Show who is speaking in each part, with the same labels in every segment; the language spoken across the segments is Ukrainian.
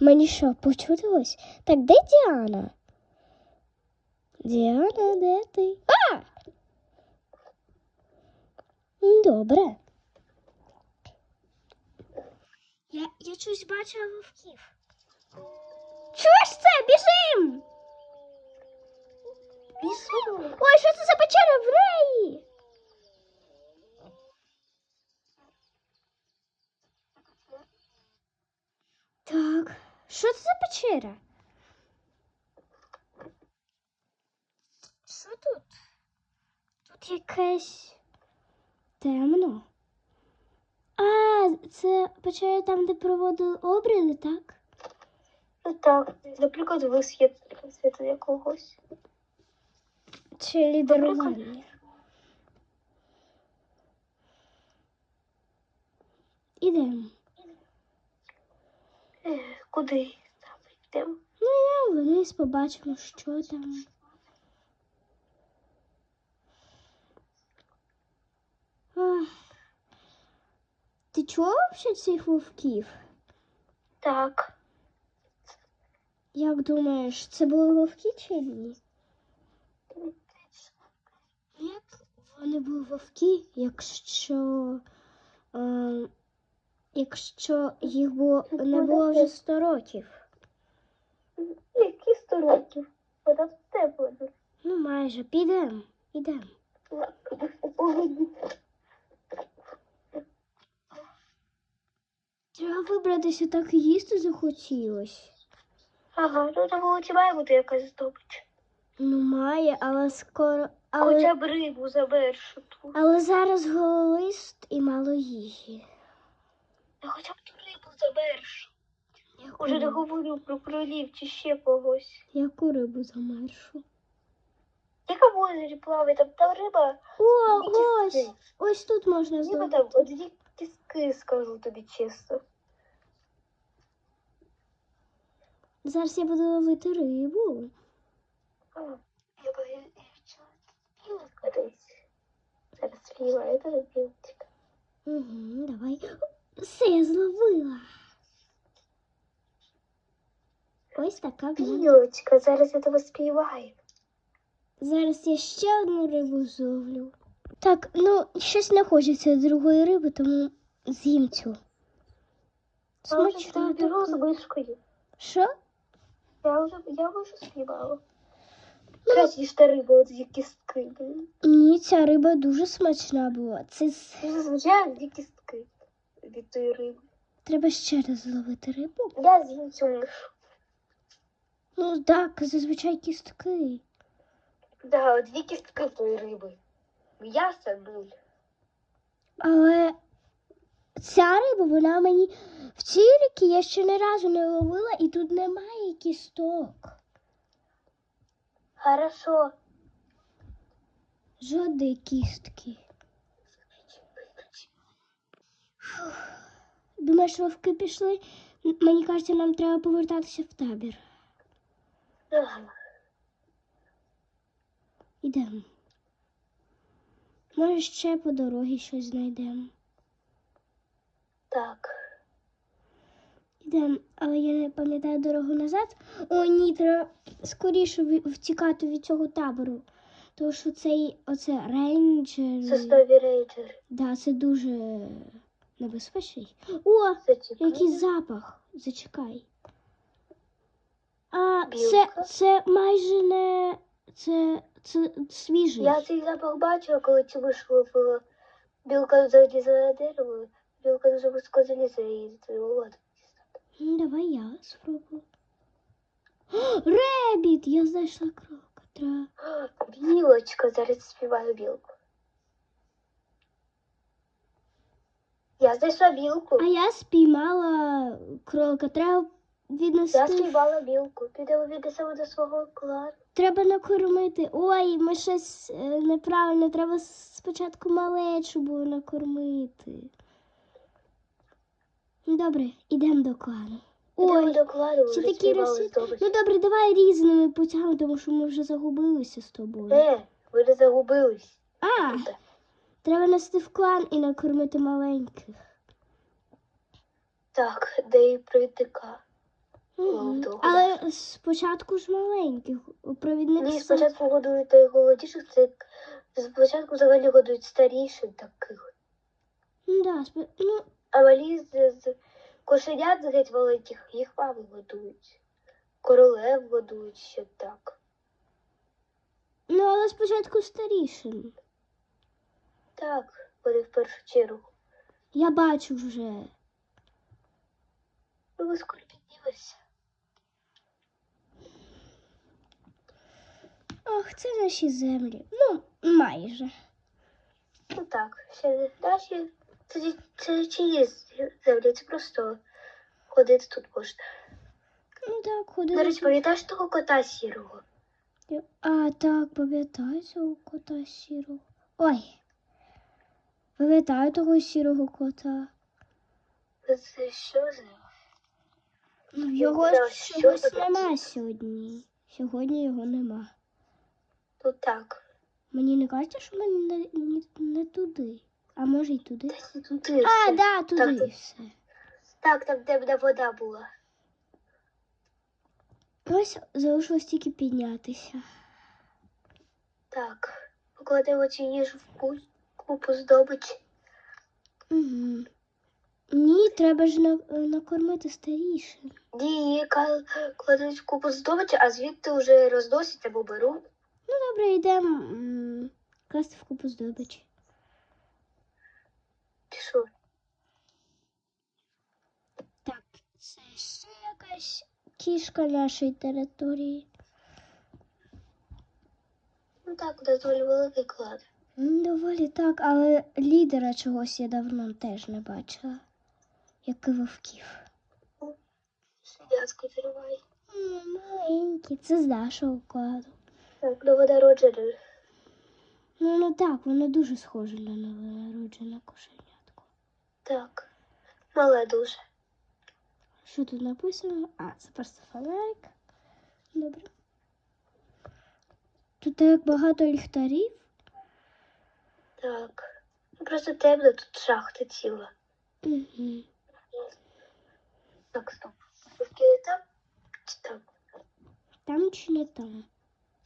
Speaker 1: Мені що, почудилось? Так де Діана? Діана, де ти? А! М, Добре. Я, я щось бачила вовків. Чуєш це? Біжим!
Speaker 2: Біжимо.
Speaker 1: Ой, що це за печера в неї? Що це за печера? Що тут? Тут якесь темно. А, це печера там, де проводили обряди, так?
Speaker 2: Ну так, наприклад, висвіт світу якогось.
Speaker 1: Чи лідерування? Ідемо.
Speaker 2: Куди там йдемо?
Speaker 1: Ну, я вниз побачимо, що там. Ах. Ти чула взагалі цих вовків?
Speaker 2: Так.
Speaker 1: Як думаєш, це були вовки чи ні? Як вони були вовки, якщо, е, якщо їх було, не було вже 100 років?
Speaker 2: Які сто років? Вона в тебе.
Speaker 1: Ну, майже. Підемо, підемо. Треба вибратися, так їсти захотілось.
Speaker 2: Ага, ну на вулиці має бути якась здобич.
Speaker 1: Ну, має, але скоро. Але,
Speaker 2: Хоча б рибу забереш ту.
Speaker 1: але зараз гололист і мало їжі.
Speaker 2: Та хоча б ту рибу забереш.
Speaker 1: Яку,
Speaker 2: Уже не говорю про кролів чи ще когось.
Speaker 1: яку рибу замершу?
Speaker 2: Яка в озері плаває, там, там риба.
Speaker 1: О,
Speaker 2: дві
Speaker 1: ось!
Speaker 2: кістки.
Speaker 1: Ось тут можна здобути.
Speaker 2: там кістки, скажу тобі чесно.
Speaker 1: Зараз я буду ловити рибу.
Speaker 2: А, Я я- я білка десь. Зараз я теж білочка.
Speaker 1: Угу, давай. Все, я зловила. Ось така в.
Speaker 2: Білочка, зараз я тебе співаю.
Speaker 1: Зараз я ще одну рибу зловлю. Так, ну щось не хочеться другої риби, тому з'їм цю.
Speaker 2: Я вже беру з вишкою.
Speaker 1: Що?
Speaker 2: Я вже, я вже співала. Краще ж та риба, от кістки.
Speaker 1: Ні, ця риба дуже смачна була. Це з-
Speaker 2: Це зазвичай дві кістки від риби.
Speaker 1: треба ще раз зловити рибу.
Speaker 2: Я з'їм цю мишу.
Speaker 1: Ну так, зазвичай кістки.
Speaker 2: Да, дві кістки тої риби. М'ясо нуль.
Speaker 1: Але ця риба, вона мені в цій ріки я ще ні разу не ловила, і тут немає кісток.
Speaker 2: Хорошо.
Speaker 1: Жодної кістки. Думаєш, вовки пішли? Мені кажеться, нам треба повертатися в табір. Ідемо. Може, ще по дорозі щось знайдемо.
Speaker 2: Так.
Speaker 1: Ідемо, але я не пам'ятаю дорогу назад. О, ні, треба скоріше втікати від цього табору. Тому що цей оце рейнджер.
Speaker 2: Соснові рейджери.
Speaker 1: Да, це дуже небезпечний. О,
Speaker 2: Зачекай.
Speaker 1: який запах. Зачекай. А, це,
Speaker 2: Білка?
Speaker 1: це майже не. Це, це свіжий.
Speaker 2: Я цей запах бачила, коли цю мишу ловила. Білка залізла на дерево, білка дуже високо залізла і воду.
Speaker 1: Ну, Давай я спробую. О, Ребіт! Я знайшла крока. Треба.
Speaker 2: Білочка, зараз співаю білку. Я знайшла білку.
Speaker 1: А я спіймала крока. Треба
Speaker 2: Я
Speaker 1: віднести.
Speaker 2: співала білку. Підемо віднесемо до свого клану.
Speaker 1: Треба накормити. Ой, ми щось е, неправильно. Треба спочатку малечу було накормити. Добре, ідемо до клану. Ой,
Speaker 2: до клану,
Speaker 1: ще такі роси. Ну добре, давай різними путями, тому що ми вже загубилися з тобою.
Speaker 2: Е, ви не загубились.
Speaker 1: А, треба нести в клан і накормити маленьких.
Speaker 2: Так, де і притика.
Speaker 1: Мгм.
Speaker 2: довго,
Speaker 1: Але спочатку ж маленьких. Провідник
Speaker 2: Ні,
Speaker 1: сам-
Speaker 2: спочатку годують наймолодіших, це спочатку взагалі годують старіших таких.
Speaker 1: Ну, да, спо- ну,
Speaker 2: А малі з, з кошенят з геть маленьких, їх мами годують. Королев годують ще так.
Speaker 1: ну, але спочатку старішим.
Speaker 2: Так, вони в першу чергу.
Speaker 1: Я бачу вже.
Speaker 2: Ну, ви скоро піднімешся.
Speaker 1: Ох, це наші землі. Ну, майже.
Speaker 2: Ну так, ще не наші. Це, це чиї землі, це просто ходити тут можна.
Speaker 1: Ну так,
Speaker 2: До
Speaker 1: ходили.
Speaker 2: речі, пам'ятаєш того кота сірого?
Speaker 1: А, так, пам'ятаю цього кота сірого. Ой. Пам'ятаю того сірого кота.
Speaker 2: Це що за?
Speaker 1: Ну, Його ж чогось нема сьогодні. Сьогодні його нема.
Speaker 2: Ну так.
Speaker 1: Мені не кажеться, що ми не, не, не туди. А може й туди.
Speaker 2: Десь туди.
Speaker 1: А,
Speaker 2: все.
Speaker 1: да, туди
Speaker 2: Так.
Speaker 1: все.
Speaker 2: Так, там темна вода була.
Speaker 1: Ось залишилось тільки піднятися.
Speaker 2: Так. Покладемо цю їжу в ку- купу здобичі.
Speaker 1: Угу. Ні, треба ж на, накормити старішим.
Speaker 2: Ні, її ка- кладуть купу здобичі, а звідти вже розносять або беруть.
Speaker 1: Ну, добре, йдемо м, класти в купу здобичі.
Speaker 2: Пішли.
Speaker 1: Так, це ще якась кішка нашої території.
Speaker 2: Ну так, доволі великий клад.
Speaker 1: М, Доволі так, але лідера чогось я давно теж не бачила. Як і вовків.
Speaker 2: Сидятсько триває.
Speaker 1: М, Маленькі, це з нашого кладу.
Speaker 2: Так, новонароджене.
Speaker 1: Ну, ну так, воно дуже схоже на новонароджене кошенятко.
Speaker 2: Так. Мале дуже.
Speaker 1: Що тут написано? А, це просто фонарик. Добре. Тут так багато ліхтарів.
Speaker 2: Так. Ну, Просто темно, тут шахта ціла.
Speaker 1: Угу.
Speaker 2: Так, стоп. Тільки не там чи там?
Speaker 1: Там чи не там?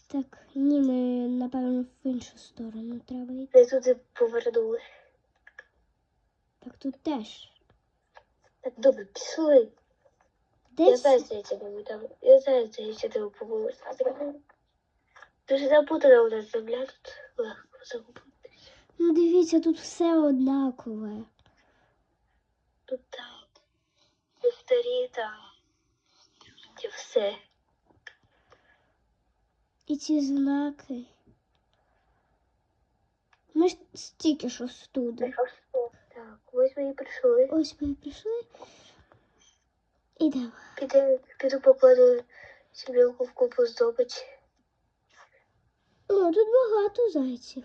Speaker 1: Так, ні, ми, напевно, в іншу сторону треба йти.
Speaker 2: Не туди повернули.
Speaker 1: Так тут теж.
Speaker 2: Так, добре, пішли. Я
Speaker 1: Десь
Speaker 2: знаю, здається, де ми там. Я знаю, здається, де ми повернулися. Дуже запутана у нас земля тут легко загубити.
Speaker 1: Ну, дивіться, тут все однакове.
Speaker 2: Тут так. Ліхтарі та і все.
Speaker 1: І ці знаки. Ми ж стільки що студи.
Speaker 2: Так, ось ми і прийшли.
Speaker 1: Ось ми прийшли. Ідемо.
Speaker 2: Піду, піду покладу білку в купу здобичі.
Speaker 1: О, тут багато зайців.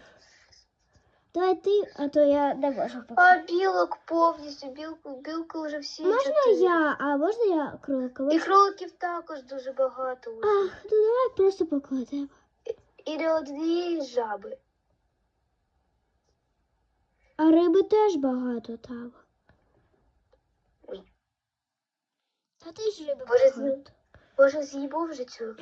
Speaker 1: Давай ти, а то я не можу поки.
Speaker 2: А білок повністю, білку, білки вже всі
Speaker 1: Можна
Speaker 2: чотири.
Speaker 1: я, а можна я кролика?
Speaker 2: І кроликів також дуже багато. вже.
Speaker 1: А, ну давай просто покладемо.
Speaker 2: І не однієї жаби.
Speaker 1: А риби теж багато там.
Speaker 2: Ой.
Speaker 1: Та теж риби
Speaker 2: Може,
Speaker 1: багато.
Speaker 2: Може, з'їмо вже цю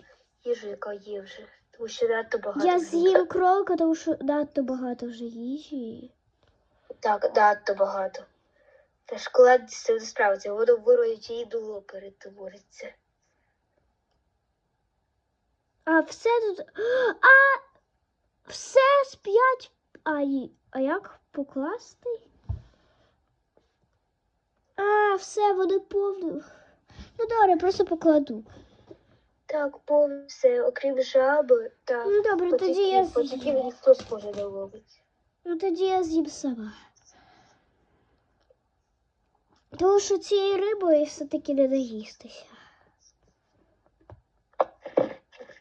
Speaker 2: їжу, яка є вже, тому що надто багато.
Speaker 1: Я з'їм кролика, тому що надто багато вже їжі.
Speaker 2: Так, надто багато. Та шоколад з цим не справиться, воно і дуло перед.
Speaker 1: А все тут. А! Все сп'ять. А, ї- а як покласти? А, все, вони повні. Ну добре, просто покладу.
Speaker 2: Так, повне все, окрім жаби, та
Speaker 1: Ну добре, тоді я з'їм.
Speaker 2: ніхто схоже не ловить.
Speaker 1: Ну тоді я з'їм сама. Тому що цією рибою все-таки не наїстися.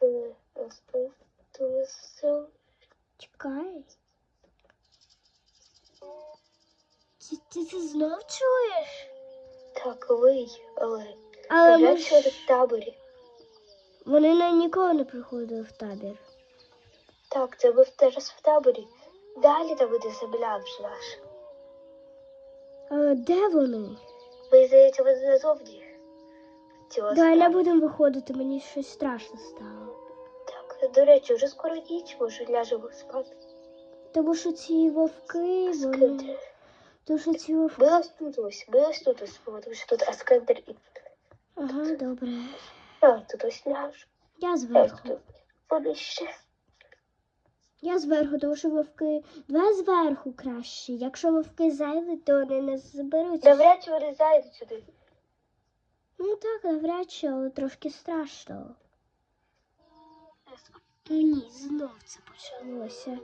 Speaker 2: Е, просто то все.
Speaker 1: Чекай. Ти, ти це знов чуєш?
Speaker 2: Так, вий, але
Speaker 1: Але ми
Speaker 2: навряд
Speaker 1: ж...
Speaker 2: чи в таборі.
Speaker 1: Вони на ніколи не приходили в табір.
Speaker 2: Так, це був теж в таборі. Далі земля вже наша.
Speaker 1: А де вони?
Speaker 2: Мені здається, вони назовні.
Speaker 1: Давай не будемо виходити, мені щось страшно стало.
Speaker 2: Так, до речі, вже скоро ніч, може ляжемо спати.
Speaker 1: Тому що ці вовки, вони. Тому що ці вовки.
Speaker 2: Ми ось тут ось, ми ось тут ось, тому що тут Аскендер і
Speaker 1: Ага, добре.
Speaker 2: Я тут ось.
Speaker 1: Я зверху.
Speaker 2: вони ще.
Speaker 1: Я зверху, тому що вовки. Давай зверху краще. Якщо вовки зайдуть, то вони не зберуться.
Speaker 2: Навряд чи вони зайдуть сюди.
Speaker 1: Ну так, навряд чи, але трошки страшно. Ну ні, знов це почалося.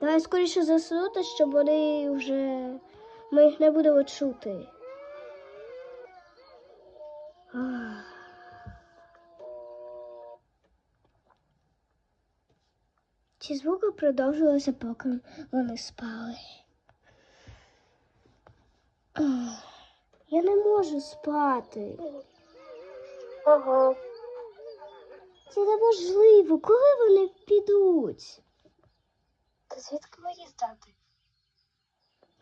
Speaker 1: Давай скоріше заснути, щоб вони вже. Ми їх не будемо чути. Ах. Ці звуки продовжувалися, поки вони спали. Я не можу спати.
Speaker 2: Ага.
Speaker 1: Це неможливо. Коли вони підуть?
Speaker 2: Та звідки мені здати?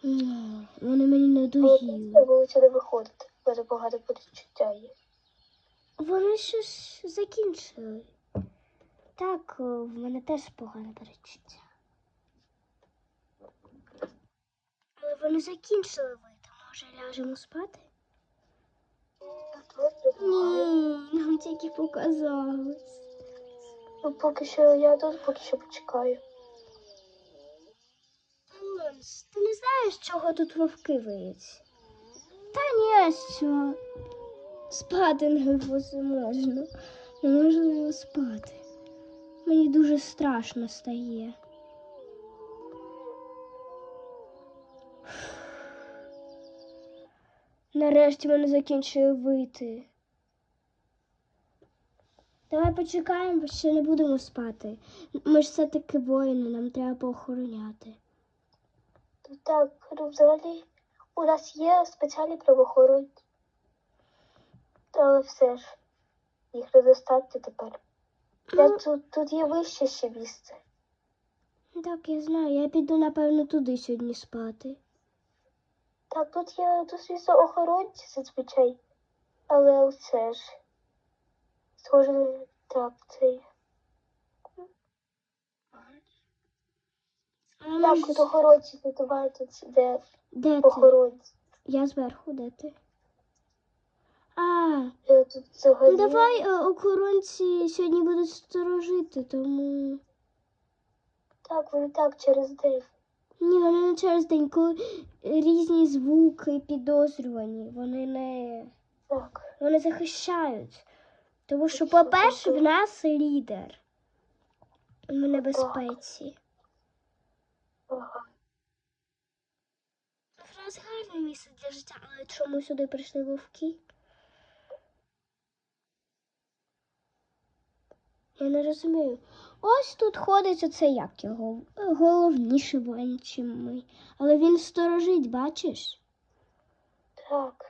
Speaker 1: М, Вони мені
Speaker 2: Я
Speaker 1: надоїли.
Speaker 2: вулицю не виходити. Мене багато почуття є.
Speaker 1: Вони щось закінчили. Так, в мене теж погане перечуття. Але вони закінчили вийти. Може, ляжемо спати? Ні, нам тільки показалось.
Speaker 2: Ну, поки що я тут, поки що почекаю.
Speaker 1: Лонс, ти не знаєш, чого тут вовки виють? Та ні, а що? Спати не можна. Не Неможливо спати. Мені дуже страшно стає. Нарешті вони закінчили вийти. Давай почекаємо, бо ще не будемо спати. Ми ж все-таки воїни, нам треба поохороняти.
Speaker 2: Так, взагалі у нас є спеціальні правоохоронці. Але все ж, їх недостатньо тепер. Я
Speaker 1: Ну,
Speaker 2: тут, тут є вище ще місце.
Speaker 1: Так, я знаю, я піду, напевно, туди сьогодні спати.
Speaker 2: Так, тут є тут, звісно, охоронці зазвичай. Але все ж. Схоже, так, це є.
Speaker 1: А
Speaker 2: Так, тут охоронці, тут давай тут де
Speaker 1: де ти?
Speaker 2: охоронці.
Speaker 1: Я зверху, де ти? А,
Speaker 2: Тут
Speaker 1: ну давай е, охоронці сьогодні будуть сторожити, тому.
Speaker 2: Так, вони так через день.
Speaker 1: Ні, вони не через день, коли різні звуки підозрювані, вони не.
Speaker 2: Так.
Speaker 1: Вони захищають. Тому що, по-перше, в нас лідер. Ми небезпеці.
Speaker 2: Ага.
Speaker 1: Фраз гарне місце для життя, але чому сюди прийшли вовки? Я не розумію. Ось тут ходить оце як його головніший воїн, чим ми. Але він сторожить, бачиш?
Speaker 2: Так.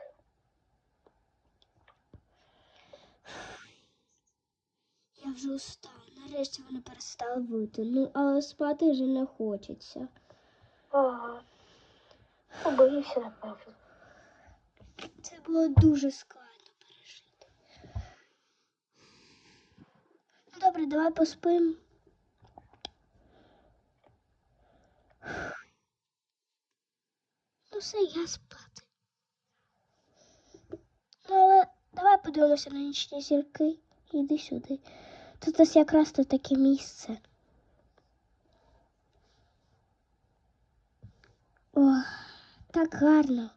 Speaker 1: Я вже устала. Нарешті вони перестали вити. Ну, але спати вже не хочеться.
Speaker 2: Ага. Боюся, напевно.
Speaker 1: Це було дуже складно пережити. Ну, добре, давай поспимо. Ну все, я спати. Ну, але давай подивимося на нічні зірки. Іди сюди. Тут ось якраз тут таке місце. О, так гарно.